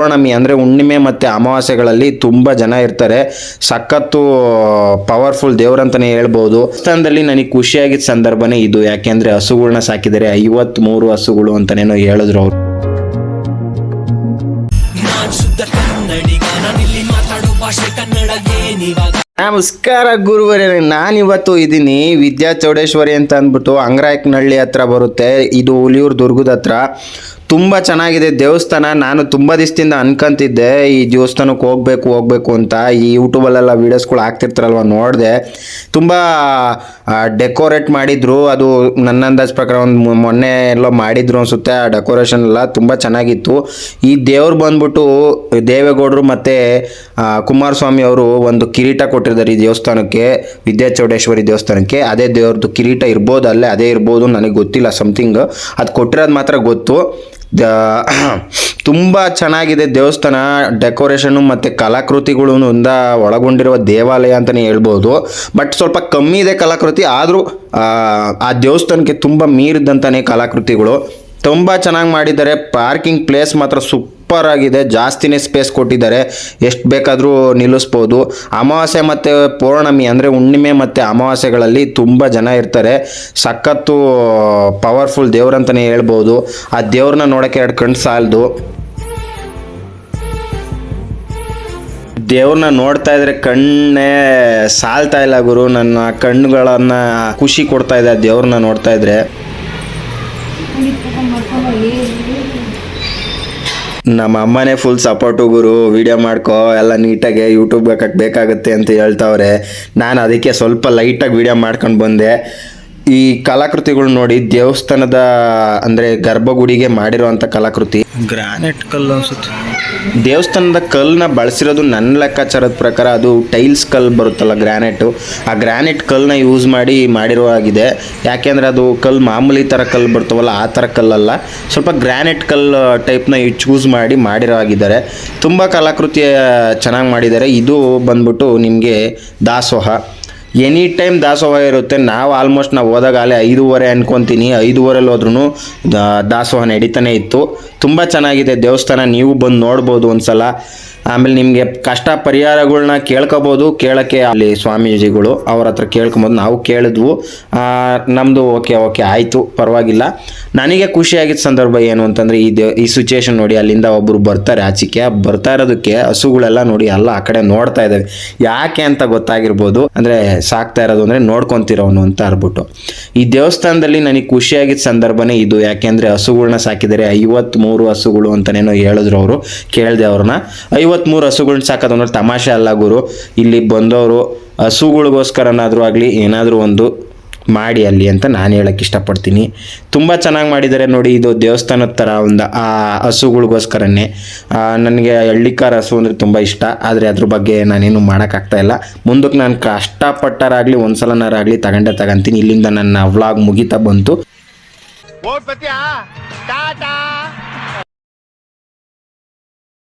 ಪೌರ್ಣಮಿ ಅಂದರೆ ಹುಣ್ಣಿಮೆ ಮತ್ತು ಅಮಾವಾಸ್ಯೆಗಳಲ್ಲಿ ತುಂಬ ಜನ ಇರ್ತಾರೆ. ಸಖತ್ತು ಪವರ್ಫುಲ್ ದೇವ್ರಂತಲೇ ಹೇಳ್ಬೋದು. ಸ್ಥಾನದಲ್ಲಿ ನನಗೆ ಖುಷಿಯಾಗಿದ್ದ ಸಂದರ್ಭನೇ ಇದು. ಯಾಕೆಂದರೆ ಹಸುಗಳನ್ನ ಸಾಕಿದರೆ ಐವತ್ತ್ಮೂರು ಹಸುಗಳು ಅಂತನೇನೋ ಹೇಳಿದ್ರು ಅವರು. ನಮಸ್ಕಾರ ಗುರುವರೇ, ನಾನಿವತ್ತು ಇದ್ದೀನಿ ವಿದ್ಯಾ ಚೌಡೇಶ್ವರಿ ಅಂತ ಅಂದ್ಬಿಟ್ಟು ಅಂಗ್ರಾಯಕನಹಳ್ಳಿ ಹತ್ರ ಬರುತ್ತೆ. ಇದು ಹುಲಿಯೂರು ದುರ್ಗದ ಹತ್ರ. ತುಂಬ ಚೆನ್ನಾಗಿದೆ ದೇವಸ್ಥಾನ. ನಾನು ತುಂಬ ದಿವಸದಿಂದ ಅನ್ಕೊಂತಿದ್ದೆ, ಈ ದೇವಸ್ಥಾನಕ್ಕೆ ಹೋಗ್ಬೇಕು ಹೋಗ್ಬೇಕು ಅಂತ. ಈ ಯೂಟ್ಯೂಬಲ್ಲೆಲ್ಲ ವೀಡಿಯೋಸ್ಗಳು ಹಾಕ್ತಿರ್ತಾರಲ್ವ, ನೋಡಿದೆ. ತುಂಬ ಡೆಕೋರೇಟ್ ಮಾಡಿದ್ರು. ಅದು ನನ್ನ ಅಂದಾಜ್ ಪ್ರಕಾರ ಒಂದು ಮೊನ್ನೆ ಎಲ್ಲೋ ಮಾಡಿದ್ರು ಅನ್ಸುತ್ತೆ. ಆ ಡೆಕೋರೇಷನ್ ಎಲ್ಲ ತುಂಬ ಚೆನ್ನಾಗಿತ್ತು. ಈ ದೇವ್ರು ಬಂದ್ಬಿಟ್ಟು ದೇವೇಗೌಡರು ಮತ್ತು ಕುಮಾರಸ್ವಾಮಿ ಅವರು ಒಂದು ಕಿರೀಟ ಕೊಟ್ಟಿದ್ದಾರೆ ಈ ದೇವಸ್ಥಾನಕ್ಕೆ ವಿದ್ಯಾ ಚೌಡೇಶ್ವರಿ ದೇವಸ್ಥಾನಕ್ಕೆ. ಅದೇ ದೇವ್ರದ್ದು ಕಿರೀಟ ಇರ್ಬೋದು, ಅಲ್ಲೇ ಅದೇ ಇರ್ಬೋದು, ನನಗೆ ಗೊತ್ತಿಲ್ಲ ಸಮಥಿಂಗ್ ಅದು ಕೊಟ್ಟಿರೋದು ಮಾತ್ರ ಗೊತ್ತು. ತುಂಬ ಚೆನ್ನಾಗಿದೆ ದೇವಸ್ಥಾನ ಡೆಕೋರೇಷನ್ನು ಮತ್ತು ಕಲಾಕೃತಿಗಳಿಂದ ಒಳಗೊಂಡಿರುವ ದೇವಾಲಯ ಅಂತಲೇ ಹೇಳ್ಬೋದು. ಬಟ್ ಸ್ವಲ್ಪ ಕಮ್ಮಿ ಇದೆ ಕಲಾಕೃತಿ, ಆದರೂ, ಆ ದೇವಸ್ಥಾನಕ್ಕೆ ತುಂಬ ಮೀರಿದ್ದಂತಲೇ ಕಲಾಕೃತಿಗಳು. ತುಂಬ ಚೆನ್ನಾಗಿ ಮಾಡಿದ್ದಾರೆ, ಪಾರ್ಕಿಂಗ್ ಪ್ಲೇಸ್ ಮಾತ್ರ ಸೂಪರ್ ಆಗಿದೆ. ಜಾಸ್ತಿನೇ ಸ್ಪೇಸ್ ಕೊಟ್ಟಿದ್ದಾರೆ. ಎಷ್ಟು ಬೇಕಾದರೂ ನಿಲ್ಲಿಸ್ಬೋದು. ಅಮಾವಾಸ್ಯೆ ಮತ್ತು ಪೌರ್ಣಮಿ ಅಂದರೆ ಹುಣ್ಣಿಮೆ ಮತ್ತು ಅಮಾವಾಸ್ಯೆಗಳಲ್ಲಿ ತುಂಬ ಜನ ಇರ್ತಾರೆ. ಸಖತ್ತು ಪವರ್ಫುಲ್ ದೇವ್ರಂತಲೇ ಹೇಳ್ಬೋದು. ಆ ದೇವ್ರನ್ನ ನೋಡೋಕ್ಕೆ ಎರಡು ಕಣ್ಣು ಸಾಲದು. ದೇವ್ರನ್ನ ನೋಡ್ತಾ ಇದ್ರೆ ಕಣ್ಣೇ ಸಾಲ್ತಾ ಇಲ್ಲ ಗುರು. ನನ್ನ ಕಣ್ಣುಗಳನ್ನ ಖುಷಿ ಕೊಡ್ತಾ ಇದೆ ದೇವ್ರನ್ನ ನೋಡ್ತಾ ಇದ್ರೆ. ನಮ್ಮ ಅಮ್ಮನೇ ಫುಲ್ ಸಪೋರ್ಟು ಗುರು ವಿಡಿಯೋ ಮಾಡ್ಕೋ, ಎಲ್ಲ ನೀಟಾಗಿ ಯೂಟ್ಯೂಬ್ ಹಾಕಕ್ಕೆ ಬೇಕಾಗುತ್ತೆ ಅಂತ ಹೇಳ್ತಾವ್ರೆ. ನಾನು ಅದಕ್ಕೆ ಸ್ವಲ್ಪ ಲೈಟಾಗಿ ವಿಡಿಯೋ ಮಾಡ್ಕೊಂಡು ಬಂದೆ. ಈ ಕಲಾಕೃತಿಗಳು ನೋಡಿ ದೇವಸ್ಥಾನದ ಅಂದ್ರೆ ಗರ್ಭಗುಡಿಗೆ ಮಾಡಿರುವಂತ ಕಲಾಕೃತಿ. ಗ್ರಾನೈಟ್ ಕಲ್ಲು ಅನ್ಸುತ್ತೆ. ದೇವಸ್ಥಾನದ ಕಲ್ನ ಬಳಸಿರೋದು ನನ್ನ ಲೆಕ್ಕಾಚಾರದ ಪ್ರಕಾರ ಅದು ಟೈಲ್ಸ್ ಕಲ್ ಬರುತ್ತಲ್ಲ ಗ್ರಾನೈಟು. ಆ ಗ್ರಾನೈಟ್ ಕಲ್ಲನ್ನ ಯೂಸ್ ಮಾಡಿ ಮಾಡಿರೋ ಆಗಿದೆ. ಯಾಕೆಂದ್ರೆ ಅದು ಕಲ್ಲು ಮಾಮೂಲಿ ಥರ ಕಲ್ಲು ಬರ್ತವಲ್ಲ ಆ ಥರ ಕಲ್ಲಲ್ಲ. ಸ್ವಲ್ಪ ಗ್ರಾನೈಟ್ ಕಲ್ ಟೈಪ್ನ ಚೂಸ್ ಮಾಡಿ ಮಾಡಿರೋ ಆಗಿದ್ದಾರೆ. ತುಂಬ ಕಲಾಕೃತಿ ಚೆನ್ನಾಗಿ ಮಾಡಿದ್ದಾರೆ. ಇದು ಬಂದ್ಬಿಟ್ಟು ನಿಮಗೆ ದಾಸೋಹ. ಎನಿ ಟೈಮ್ ದಾಸೋಹ ಇರುತ್ತೆ, ನಾವು ಆಲ್ಮೋಸ್ಟ್ ನಾವು ಹೋದಾಗ ಅಲ್ಲೇ ಐದೂವರೆ ಅನ್ಕೊತೀನಿ. ಐದೂವರೆಲ್ಲಿ ಹೋದ್ರೂ ದಾಸೋಹ ನಡೀತಾನೆ ಇತ್ತು. ತುಂಬ ಚೆನ್ನಾಗಿದೆ ದೇವಸ್ಥಾನ, ನೀವು ಬಂದು ನೋಡ್ಬೋದು ಒಂದ್ಸಲ. ಆಮೇಲೆ ನಿಮಗೆ ಕಷ್ಟ ಪರಿಹಾರಗಳನ್ನ ಕೇಳ್ಕೊಬೋದು. ಕೇಳೋಕ್ಕೆ ಅಲ್ಲಿ ಸ್ವಾಮೀಜಿಗಳು ಅವ್ರ ಹತ್ರ ಕೇಳ್ಕೊಬೋದು ನಾವು ಕೇಳಿದ್ವು. ನಮ್ಮದು ಓಕೆ ಓಕೆ, ಆಯಿತು, ಪರವಾಗಿಲ್ಲ. ನನಗೆ ಖುಷಿಯಾಗಿದ್ದ ಸಂದರ್ಭ ಏನು ಅಂತಂದರೆ, ಈ ದೇ, ಈ ಸಿಚುವೇಶನ್ ನೋಡಿ ಅಲ್ಲಿಂದ ಒಬ್ಬರು ಬರ್ತಾರೆ ಆಚೆಗೆ. ಬರ್ತಾ ಇರೋದಕ್ಕೆ ಹಸುಗಳೆಲ್ಲ ನೋಡಿ ಎಲ್ಲ ಆ ಕಡೆ ನೋಡ್ತಾ ಇದ್ದಾವೆ ಯಾಕೆ ಅಂತ ಗೊತ್ತಾಗಿರ್ಬೋದು. ಅಂದರೆ ಸಾಕ್ತಾ ಇರೋದು ಅಂದರೆ ನೋಡ್ಕೊತಿರೋನು ಅಂತ ಅರ್ಬಿಟ್ಟು. ಈ ದೇವಸ್ಥಾನದಲ್ಲಿ ನನಗೆ ಖುಷಿಯಾಗಿದ್ದ ಸಂದರ್ಭನೇ ಇದು. ಯಾಕೆಂದರೆ ಹಸುಗಳನ್ನ ಸಾಕಿದರೆ ಐವತ್ತ್ಮೂರು ಹಸುಗಳು ಅಂತನೇನೋ ಹೇಳಿದ್ರು ಅವರು, ಕೇಳಿದೆ ಅವ್ರನ್ನ. ಐವತ್ತ್ಮೂರು ಹಸುಗಳನ್ನ ಸಾಕೋದು ತಮಾಷೆ ಅಲ್ಲ ಗುರು. ಇಲ್ಲಿ ಬಂದವರು ಹಸುಗಳಿಗೋಸ್ಕರನಾದರೂ ಆಗಲಿ ಏನಾದರೂ ಒಂದು ಮಾಡಿ ಅಲ್ಲಿ ಅಂತ ನಾನು ಹೇಳಕ್ಕೆ ಇಷ್ಟಪಡ್ತೀನಿ. ತುಂಬ ಚೆನ್ನಾಗಿ ಮಾಡಿದ್ದಾರೆ ನೋಡಿ ಇದು ದೇವಸ್ಥಾನದ ಥರ ಒಂದು, ಆ ಹಸುಗಳಿಗೋಸ್ಕರನೇ. ನನಗೆ ಹಳ್ಳಿಕಾರ ಹಸು ಅಂದರೆ ತುಂಬ ಇಷ್ಟ, ಆದರೆ ಅದ್ರ ಬಗ್ಗೆ ನಾನೇನು ಮಾಡೋಕ್ಕಾಗ್ತಾ ಇಲ್ಲ. ಮುಂದಕ್ಕೆ ನಾನು ಕಷ್ಟಪಟ್ಟರಾಗಲಿ ಒಂದು ಸಲನಾರಾಗಲಿ ತಗೊಂಡೆ ತಗೊಂತೀನಿ. ಇಲ್ಲಿಂದ ನನ್ನ ವ್ಲಾಗ್ ಮುಗಿತಾ ಬಂತು.